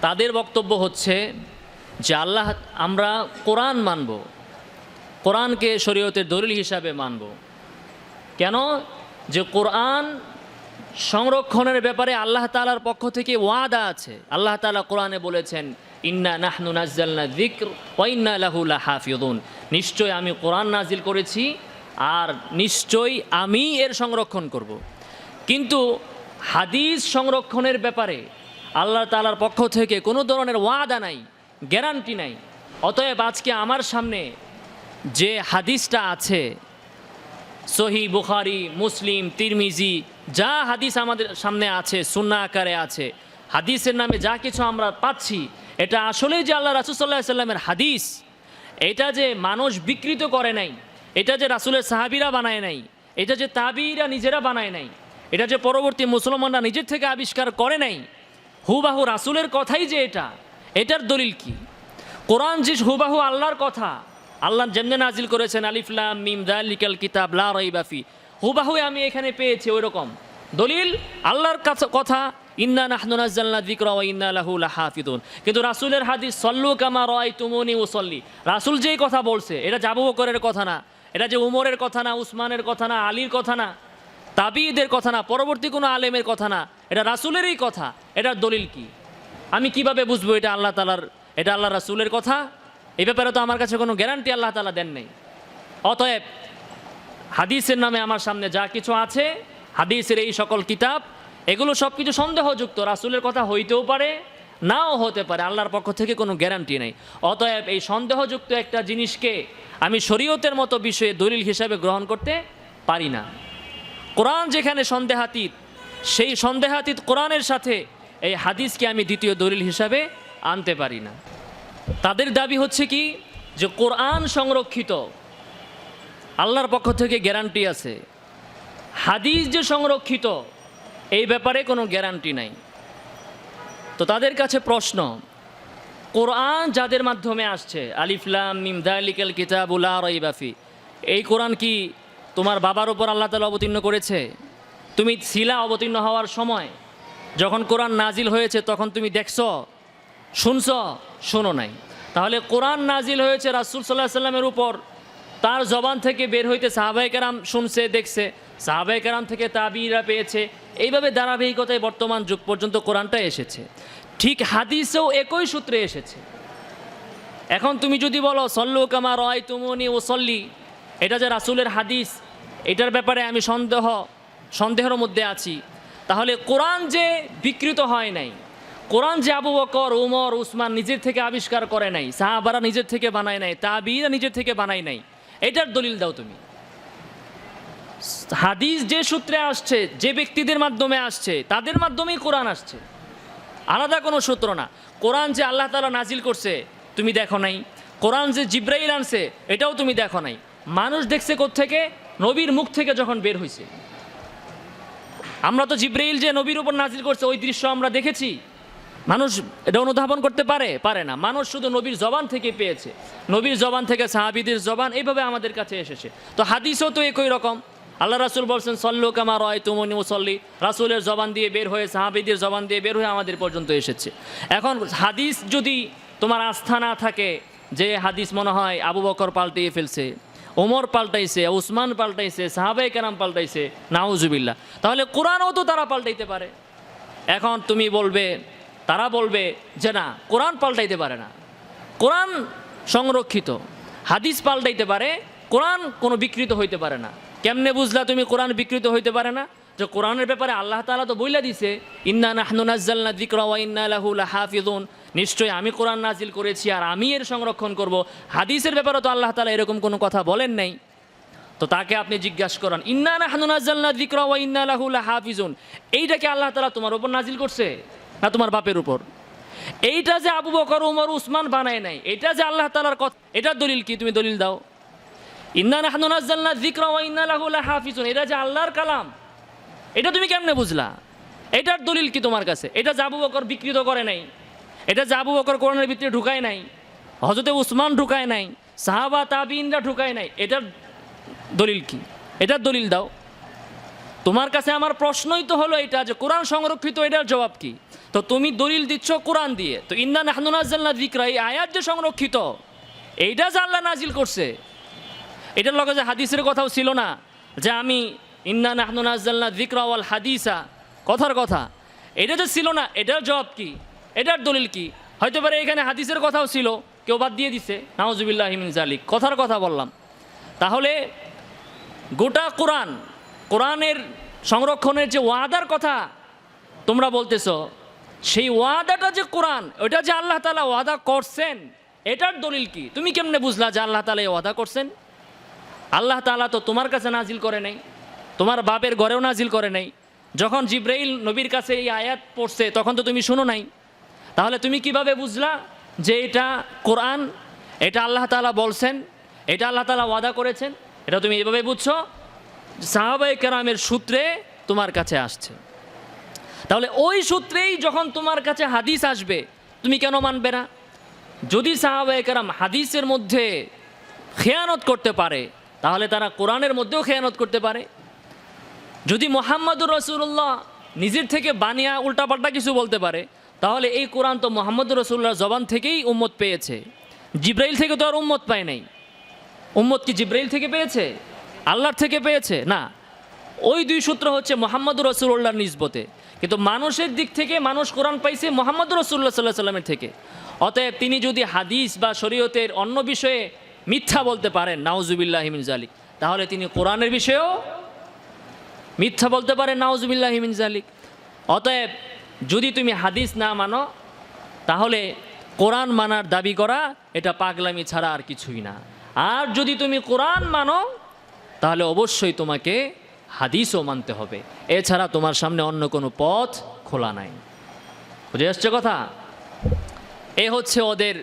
তাদের বক্তব্য হচ্ছে যে আল্লাহ, আমরা কোরআন মানব, কোরআনকে শরীয়তের দলিল হিসাবে মানব। কেন? যে কোরআন সংরক্ষণের ব্যাপারে আল্লাহ তালার পক্ষ থেকে ওয়াদা আছে। আল্লাহ তালা কোরআনে বলেছেন, ইন্না নাহনু নাজ্জালনা যিকর ওয়া ইন্না লাহু লাহাফিযুন। নিশ্চয় আমি কোরআন নাজিল করেছি আর নিশ্চয়ই আমি এর সংরক্ষণ করব। কিন্তু হাদিস সংরক্ষণের ব্যাপারে আল্লাহ তালার পক্ষ থেকে কোনো ধরনের ওয়াদা নাই, গ্যারান্টি নাই। অতএব আজকে আমার সামনে যে হাদিসটা আছে, সহি বুখারি, মুসলিম, তিরমিজি, যা হাদিস আমাদের সামনে আছে, সুন্না আকারে আছে, হাদিসের নামে যা কিছু আমরা পাচ্ছি, এটা আসলেই যে আল্লাহ রাসুসাল্লাহ সাল্লামের হাদিস, এটা যে মানুষ বিকৃত করে নাই, এটা যে রাসুলের সাহাবিরা বানায় নাই, এটা যে তাবিরা নিজেরা বানায় নাই, এটা যে পরবর্তী মুসলমানরা নিজের থেকে আবিষ্কার করে নাই হুবাহু রাসুলের কথাই যে এটা, এটার দলিল কি? কোরআন যে হুবাহু আল্লাহর কথা, আল্লাহ যেমনি নাজিল করেছেন আলিফলাম মিম দালিকাল কিতাব, লা রাইবাফি হুবাহু আমি এখানে পেয়েছি ওই রকম দলিল, আল্লাহর কথা, ইন্না নাহনু নাজ্জালনা যিকরা ওয়া ইন্না লাহু লাহাফিদুন। কিন্তু রাসূলের হাদিস, সল্লু কামা রাআইতুমুনি উসাল্লি। রাসূল যেই কথা বলছে, এটা জাবু বকরের কথা না, এটা যে উমরের কথা না, উসমানের কথা না, আলীর কথা না, তাবিদের কথা না, পরবর্তী কোনো আলেমের কথা না এটা রাসুলেরই কথা, এটার দলিল কি? আমি কীভাবে বুঝব এটা আল্লাহ তালার এটা আল্লাহ রাসূলের কথা? এই ব্যাপারে তো আমার কাছে কোনো গ্যারান্টি আল্লাহ তালা দেন নেই। অতএব হাদিসের নামে আমার সামনে যা কিছু আছে, হাদিসের এই সকল কিতাব, এগুলো সব কিছু সন্দেহযুক্ত, রাসূলের কথা হইতেও পারে, নাও হতে পারে, আল্লাহর পক্ষ থেকে কোনো গ্যারান্টি নেই। অতএব এই সন্দেহযুক্ত একটা জিনিসকে আমি শরীয়তের মতো বিষয়ে দলিল হিসাবে গ্রহণ করতে পারি না। কোরআন যেখানে সন্দেহাতীত সেই সন্দেহাতীত কোরআনের সাথে এই হাদিসকে আমি দ্বিতীয় দলিল হিসাবে আনতে পারি না। তাদের দাবি হচ্ছে কি যে কোরআন সংরক্ষিত আল্লাহর পক্ষ থেকে গ্যারান্টি আছে। হাদিস যে সংরক্ষিত, এই ব্যাপারে কোনো গ্যারান্টি নাই। তো তাদের কাছে প্রশ্ন, কোরআন যাদের মাধ্যমে আসছে আলিফলাম মিম, দালিকাল কিতাবুল্লাহ রইবাফি এই কোরআন কি তোমার বাবার উপর আল্লাহ তালা অবতীর্ণ করেছে? তুমি শিলা অবতীর্ণ হওয়ার সময় যখন কোরআন নাজিল হয়েছে, তখন তুমি দেখছ, শুনছ, শোনো নাই। তাহলে কোরআন নাজিল হয়েছে রাসুল সাল্লাহ সাল্লামের উপর, তার জবান থেকে বের হইতে সাহাবাই কেরাম শুনছে, দেখছে। সাহাবাই কেরাম থেকে তাবিরা পেয়েছে। এইভাবে ধারাবাহিকতায় বর্তমান যুগ পর্যন্ত কোরআনটা এসেছে। ঠিক হাদিসেও একই সূত্রে এসেছে। এখন তুমি যদি বলো, সল্লু কামা রয় তুমনি ও সল্লি এটা যে রাসুলের হাদিস, এটার ব্যাপারে আমি সন্দেহ। সন্দেহের মধ্যে আছি। তাহলে কোরআন যে বিকৃত হয় নাই, কোরআন যে আবু বকর, উমর, উসমান নিজের থেকে আবিষ্কার করে নাই, সাহাবারা নিজের থেকে বানায় নাই তাবিরা নিজের থেকে বানায় নাই, এটার দলিল দাও তুমি। হাদিস যে সূত্রে আসছে, যে ব্যক্তিদের মাধ্যমে আসছে, তাদের মাধ্যমেই কোরআন আসছে। আলাদা কোনো সূত্র না। কোরআন যে আল্লাহ তালা নাজিল করছে, তুমি দেখো নাই। কোরআন যে জিব্রাইল আনছে, এটাও তুমি দেখো নাই। মানুষ দেখছে থেকে নবীর মুখ থেকে যখন বের হয়েছে আমরা তো জিব্রাইল যে নবীর উপর নাজিল করছে, ওই দৃশ্য আমরা দেখেছি। মানুষ এটা অনুধাবন করতে পারে? পারে না। মানুষ শুধু নবীর জবান থেকে পেয়েছে। নবীর জবান থেকে সাহাবিদের জবান এইভাবে আমাদের কাছে এসেছে। তো হাদিসও তো একই রকম। আল্লাহ রাসুল বলছেন, সল্লু কামা রয় তুমনি মুসল্লি রাসুলের জবান দিয়ে বের হয়ে, সাহাবিদের জবান দিয়ে বের হয়ে আমাদের পর্যন্ত এসেছে। এখন হাদিস যদি তোমার আস্থা না থাকে, যে হাদিস মনে হয় আবু বকর পাল্টিয়ে ফেলছে ওমর পাল্টাইছে, উসমান পাল্টাইছে সাহাবাই কেরাম পাল্টাইছে নাউজুবিল্লা তাহলে কোরআনও তো তারা পাল্টাইতে পারে। এখন তুমি বলবে, তারা বলবে যে না, কোরআন পাল্টাইতে পারে না। কোরআন সংরক্ষিত, হাদিস পাল্টাইতে পারে, কোরআন কোনো বিকৃত হইতে পারে না। কেমনে বুঝলা তুমি কোরআন বিকৃত হইতে পারে না? যে কোরআনের ব্যাপারে আল্লাহ তালা তো বইলা দিছে, ইন্না নাহনু নাজ্জালনা যিকরা ওয়া ইন্না লাহু লাহাফিজুন নিশ্চয়ই আমি কোরআন নাজিল করেছি আর আমি এর সংরক্ষণ করব। হাদিসের ব্যাপারে তো আল্লাহ তালা এরকম কোনো কথা বলেন নাই। তো তাকে আপনি জিজ্ঞাসা করেন, ইন্না নাহনু নাজ্জালনা যিকরা ওয়া ইন্না লাহু লাহাফিজুন এইটাকে আল্লাহ তালা তোমার উপর নাজিল করছে না তোমার বাপের উপর? এইটা যে আবু বকর, উমর, উসমান বানায় নাই, এটা যে আল্লাহ তাআলার কথা, এটার দলিল কি? তুমি দলিল দাও। ইন্না নাহনু নাজ্জালনা যিকরা ওয়া ইন্না লাহু লাহাফিজুন এটা যে আল্লাহর কালাম। এটা তুমি কেমনে বুঝলা? এটার দলিল কি তোমার কাছে? এটা আবু বকর বিকৃত করে নাই। এটা আবু বকর কোরআনের ভিতরে ঢুকায় নাই। হজরতে উসমান ঢুকায় নাই। সাহাবা তাবিনরা ঢুকায় নাই। এটার দলিল কি? এটার দলিল দাও। তোমার কাছে আমার প্রশ্নই তো হলো এটা যে কোরআন সংরক্ষিত, এটার জবাব কি? তো তুমি দলিল দিচ্ছ কোরআন দিয়ে। তো ইন্দা নাহনুনাজ্জাল্লা দিকরা এই আয়াত যে সংরক্ষিত, এইটা আল্লাহ নাজিল করছে। এটার লগে যে হাদিসের কথাও ছিল না যে আমি ইন্না নাহনুনাজ্জাল্লা দিকরা ওয়াল হাদিসা। কথার কথা। এটা যে ছিল না, এটার জবাব কি? এটার দলিল কি? হয়তো পারে এখানে হাদিসের কথাও ছিল, কেউ বাদ দিয়ে দিছে। নাওজুবিল্লাহ হিমিন জালিক কথার কথা বললাম। তাহলে গোটা কোরআন, কোরআনের সংরক্ষণের যে ওয়াদার কথা তোমরা বলতেছো, সেই ওয়াদাটা যে কোরআন ওটা যে আল্লাহ তালা ওয়াদা করছেন, এটার দলিল কি? তুমি কেমনে বুঝলা যে আল্লাহ তালা ওয়াদা করছেন? আল্লাহ তালা তো তোমার কাছে নাজিল করে নেই। তোমার বাপের ঘরেও নাজিল করে নেই। যখন জিব্রাইল নবীর কাছে এই আয়াত পড়ছে, তখন তো তুমি শুনো নাই। তাহলে তুমি কীভাবে বুঝলা যে এটা কোরআন, এটা আল্লাহ তালা বলছেন, এটা আল্লাহ তালা ওয়াদা করেছেন? এটা তুমি এভাবে বুঝছ? সাহাবাই কেরামের সূত্রে তোমার কাছে আসছে। তাহলে ওই সূত্রেই যখন তোমার কাছে হাদিস আসবে, তুমি কেন মানবে না? যদি সাহাবাই কেরাম হাদিসের মধ্যে খেয়ানত করতে পারে, তাহলে তারা কোরআনের মধ্যেও খেয়ানত করতে পারে। যদি মোহাম্মদুর রসুল্লাহ নিজের থেকে বানিয়া উল্টাপাল্টা কিছু বলতে পারে, তাহলে এই কোরআন তো মোহাম্মদ রসুল্লাহর জবান থেকেই উম্মত পেয়েছে। জিব্রাইল থেকে তো আর উম্মত পায় নাই। উম্মত কি জিব্রাইল থেকে পেয়েছে? আল্লাহর থেকে পেয়েছে? না। ওই দুই সূত্র হচ্ছে মোহাম্মদ রসুল্লাহর নিজবতে কিন্তু মানুষের দিক থেকে মানুষ কোরআন পাইছে মোহাম্মদ রসুল্লাহ সাল্লাহ সাল্লামের থেকে। অতএব তিনি যদি হাদিস বা শরীয়তের অন্য বিষয়ে মিথ্যা বলতে পারেন, নাউজুবিল্লাহ হিমিন জালিক তাহলে তিনি কোরআনের বিষয়েও মিথ্যা বলতে পারে, নাউজুবিল্লাহ হিমিন জালিক অতএব যদি তুমি হাদিস না মানো, তাহলে কোরআন মানার দাবি করা, এটা পাগলামি ছাড়া আর কিছুই না। আর যদি তুমি কোরআন মানো, তাহলে অবশ্যই তোমাকে হাদিসও মানতে হবে। এছাড়া তোমার সামনে অন্য কোনো পথ খোলা নাই। বুঝে আসছে কথা? এ হচ্ছে ওদের